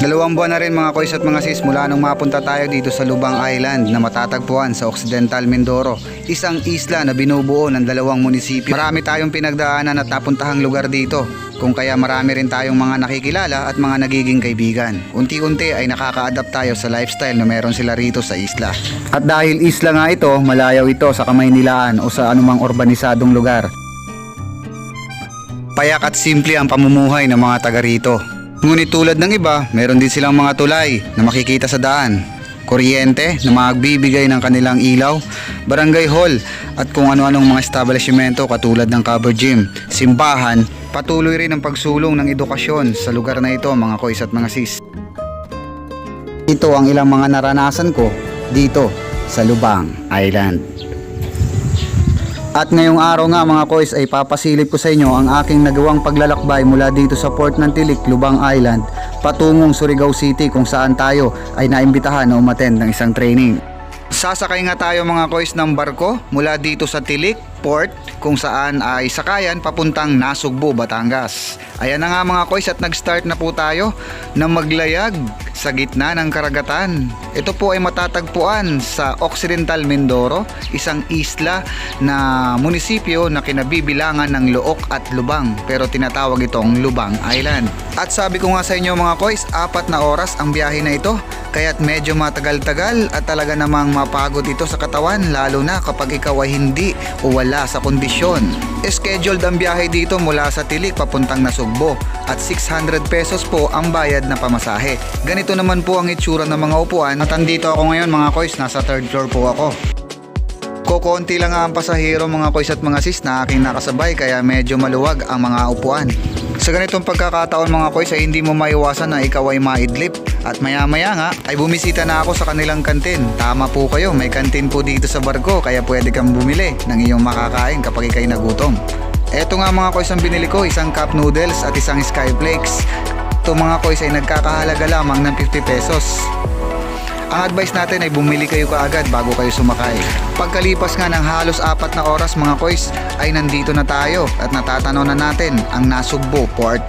Dalawang buwan na rin mga koys at mga sis mula nung mapunta tayo dito sa Lubang Island na matatagpuan sa Occidental Mindoro, isang isla na binubuo ng dalawang munisipyo. Marami tayong pinagdaanan at napuntahang lugar dito, kung kaya marami rin tayong mga nakikilala at mga nagiging kaibigan. Unti-unti ay nakaka-adapt tayo sa lifestyle na meron sila rito sa isla. At dahil isla nga ito, malayaw ito sa Kamaynilaan o sa anumang urbanisadong lugar. Payak at simple ang pamumuhay ng mga taga rito. Ngunit tulad ng iba, meron din silang mga tulay na makikita sa daan. Kuryente na magbibigay ng kanilang ilaw, barangay hall at kung ano-anong mga establishmento katulad ng cover gym, simbahan, patuloy rin ang pagsulong ng edukasyon sa lugar na ito mga kois at mga sis. Ito ang ilang mga naranasan ko dito sa Lubang Island. At ngayong araw nga mga kois ay papasilip ko sa inyo ang aking nagawang paglalakbay mula dito sa Port ng Tilik, Lubang Island patungong Surigao City kung saan tayo ay naimbitahan na umattend ng isang training. Sasakay nga tayo mga kois ng barko mula dito sa Tilik, Port kung saan ay sakayan papuntang Nasugbu, Batangas. Ayan na nga mga kois at nag-start na po tayo na maglayag sa gitna ng karagatan. Ito po ay matatagpuan sa Occidental Mindoro, isang isla na munisipyo na kinabibilangan ng Look at Lubang pero tinatawag itong Lubang Island. At sabi ko nga sa inyo mga kois, apat na oras ang biyahe na ito kaya't medyo matagal-tagal at talaga namang mapagod ito sa katawan lalo na kapag ikaw ay hindi o wala sa kondisyon. Scheduled ang biyahe dito mula sa Tilik papuntang Nasugbo at 600 pesos po ang bayad na pamasahe. Ganito naman po ang itsura ng mga upuan at andito ako ngayon mga kois, nasa third floor po ako. Kukunti lang ang pasahero mga kois at mga sis na aking nakasabay kaya medyo maluwag ang mga upuan. Sa ganitong pagkakataon mga kois ay hindi mo maiwasan na ikaw ay maidlip at maya maya nga ay bumisita na ako sa kanilang kantin. Tama po kayo, may kantin po dito sa barko kaya pwede kang bumili ng iyong makakain kapag ikay nagutom. Eto nga mga kois ang binili ko, isang cup noodles at isang skyflakes. Ito mga kois ay nagkakahalaga lamang ng 50 pesos. Ang advice natin ay bumili kayo kaagad bago kayo sumakay. Pagkalipas nga ng halos apat na oras mga kois ay nandito na tayo at natatanaw na natin ang Nasugbo Port.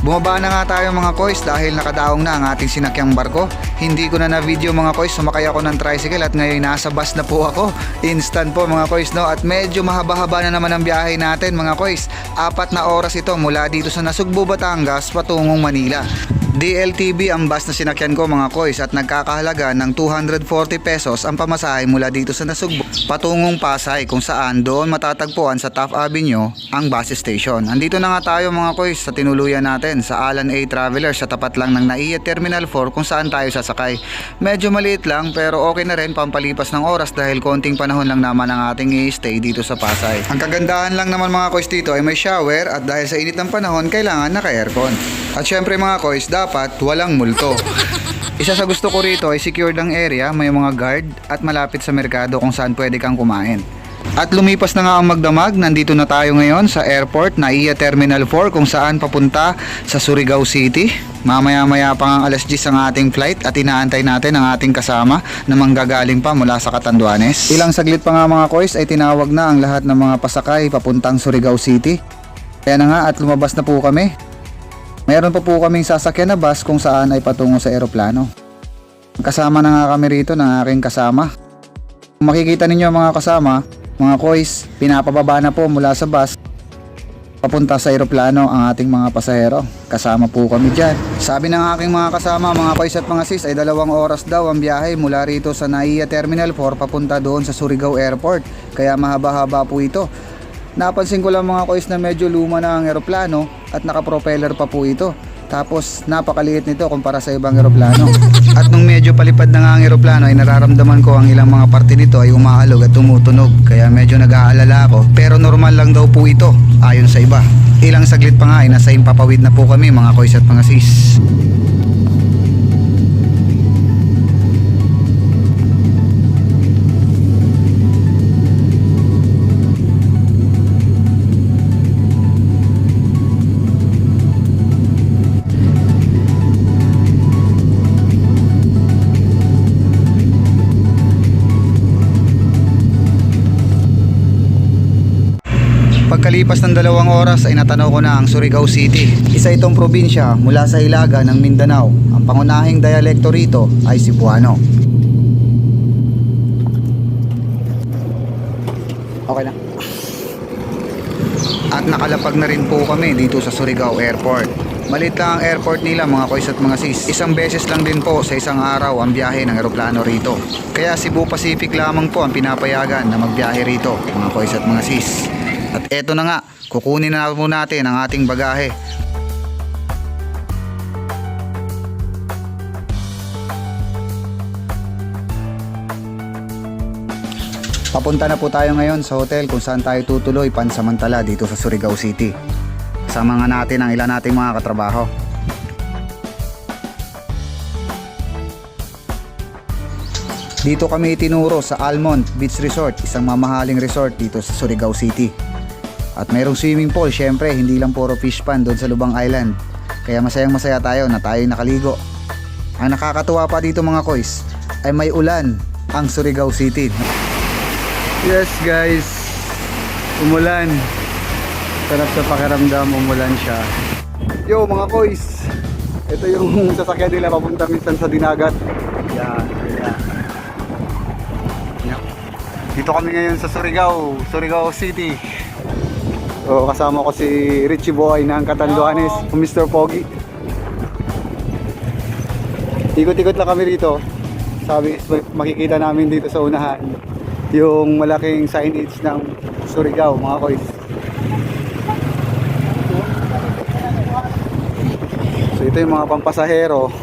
Bumaba na nga tayo mga kois dahil nakadaong na ang ating sinakyang barko. Hindi ko na na video mga kois, sumakay ako ng tricycle at ngayon nasa bus na po ako. Instant po mga kois no at medyo mahaba-haba na naman ang biyahe natin mga kois. Apat na oras ito mula dito sa Nasugbo, Batangas patungong Manila. DLTV ang bus na sinakyan ko mga kois at nagkakahalaga ng 240 pesos ang pamasahe mula dito sa Nasugbo patungong Pasay kung saan doon matatagpuan sa Taft Avenue ang bus station. Andito na nga tayo mga kois sa tinuluyan natin sa Alan A. Traveler sa tapat lang ng NAIA Terminal 4 kung saan tayo sasakay. Medyo maliit lang pero okay na rin pampalipas ng oras dahil konting panahon lang naman ang ating i-stay dito sa Pasay. Ang kagandahan lang naman mga kois dito ay may shower at dahil sa init ng panahon kailangan naka-aircon. At syempre mga kois dapat walang multo. Isa sa gusto ko rito ay secured ang area, may mga guard at malapit sa merkado kung saan pwede kang kumain. At lumipas na nga ang magdamag, nandito na tayo ngayon sa airport na iya Terminal 4 kung saan papunta sa Surigao City. Mamaya-maya pa nga ang alas 10 ang ating flight at inaantay natin ang ating kasama na manggagaling pa mula sa Catanduanes. Ilang saglit pa nga mga kois ay tinawag na ang lahat ng mga pasakay papuntang Surigao City. Kaya na nga at lumabas na po kami. Meron pa po kaming sasakyan na bus kung saan ay patungo sa eroplano. Kasama na nga kami rito ng aking kasama. Kung makikita ninyo mga kasama, mga kois, pinapababa na po mula sa bus papunta sa eroplano ang ating mga pasahero. Kasama po kami dyan. Sabi ng aking mga kasama, mga kois at mga sis, ay dalawang oras daw ang biyahe mula rito sa NAIA Terminal 4 papunta doon sa Surigao Airport. Kaya mahaba-haba po ito. Napansin ko lang mga kois na medyo luma na ang eroplano at nakapropeller pa po ito. Tapos napakaliit nito kumpara sa ibang eroplano. At nung medyo palipad na nga ang eroplano ay nararamdaman ko ang ilang mga parte nito ay umaalog at tumutunog. Kaya medyo nag-aalala ako. Pero normal lang daw po ito ayon sa iba. Ilang saglit pa nga ay nasa impapawid na po kami mga kois at mga sis. Pagkalipas ng dalawang oras ay natanaw ko na ang Surigao City. Isa itong probinsya mula sa Ilaga ng Mindanao. Ang pangunahing dialekto rito ay Cebuano. Okay na. At nakalapag na rin po kami dito sa Surigao Airport. Malit lang ang airport nila mga koys at mga sis. Isang beses lang din po sa isang araw ang biyahe ng eroplano rito. Kaya Cebu Pacific lamang po ang pinapayagan na magbiyahe rito mga koys at mga sis. At eto na nga, kukunin na po natin ang ating bagahe. Papunta na po tayo ngayon sa hotel kung saan tayo tutuloy pansamantala dito sa Surigao City. Kasama nga natin ang ilan nating mga katrabaho. Dito kami itinuro sa Almond Beach Resort, isang mamahaling resort dito sa Surigao City. At mayroong swimming pool, syempre hindi lang puro fish pan doon sa Lubang Island. Kaya masayang masaya tayo na tayo nakaligo. Ang nakakatuwa pa dito mga koys ay may ulan ang Surigao City. Yes guys, umulan. Sarap sa pakiramdam, umulan siya. Yo mga koys, ito yung sasakyan nila papunta minsan sa dinagat. Yan, yan. Yan. Dito kami ngayon sa Surigao, Surigao City. So, kasama ko si Richie Boy ng Catanduanes, Mr. Pogi. Ikot-ikot lang kami rito. Sabi, makikita namin dito sa unahan yung malaking signage ng Surigao, mga koys. So ito yung mga pampasahero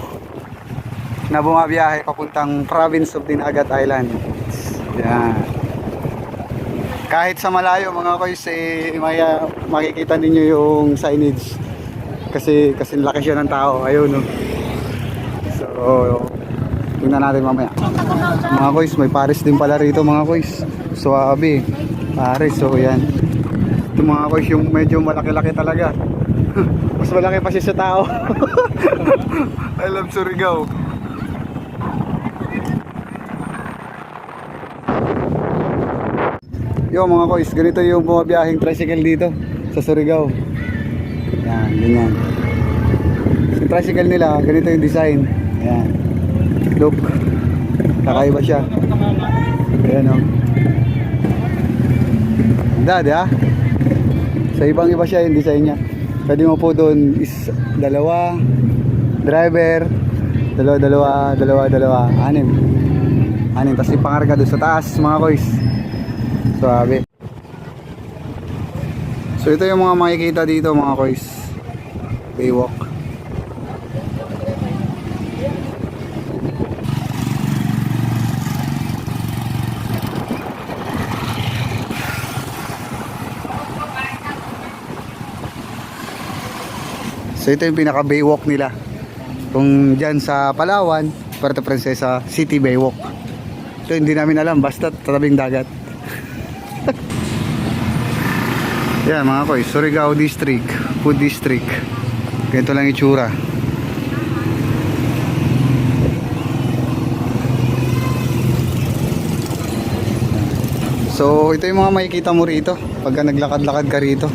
na bumabiyahe papuntang province of Dinagat Island. Yan. Kahit sa malayo mga koys, eh, may, ah, makikita ninyo yung signage. Kasi kasi laki siya ng tao. Ayun, no. So, tingnan natin mamaya. Mga koys, may Paris din pala rito mga koys. Suwabe. Paris, so yan. Ito mga koys, yung medyo malaki-laki talaga. Mas malaki pa siya sa tao. I love Surigao. Yo mga koys, ganito yung bumabiyahing tricycle dito sa Surigao. Yan, ganyan. Yung tricycle nila, ganito yung design. Ayan. Look. Kakaiba siya. Ayan o. Ganda, di ha? Sa ibang iba siya yung design niya. Pwede mo po doon is dalawa, driver, dalawa, dalawa, dalawa, dalawa, anim. Anim, tapos ipangarga doon sa taas mga koys. Suwabe. So ito yung mga makikita dito mga koys. Baywalk. So ito yung pinaka baywalk nila. Kung dyan sa Palawan, Puerto Princesa City Baywalk. Ito hindi namin alam, basta tatabing dagat. Yan mga koy, Surigao District, Food District. Ganito lang itsura. So, ito yung mga makikita mo rito pagka naglakad-lakad ka rito.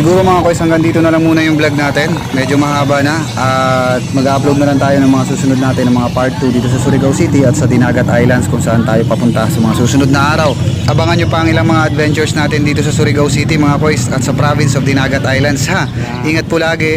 Siguro mga koys hanggang dito na lang muna yung vlog natin. Medyo mahaba na at mag-upload na lang tayo ng mga susunod natin ng mga part 2 dito sa Surigao City at sa Dinagat Islands kung saan tayo papunta sa mga susunod na araw. Abangan nyo pa ang ilang mga adventures natin dito sa Surigao City mga koys at sa province of Dinagat Islands ha. Ingat po lagi.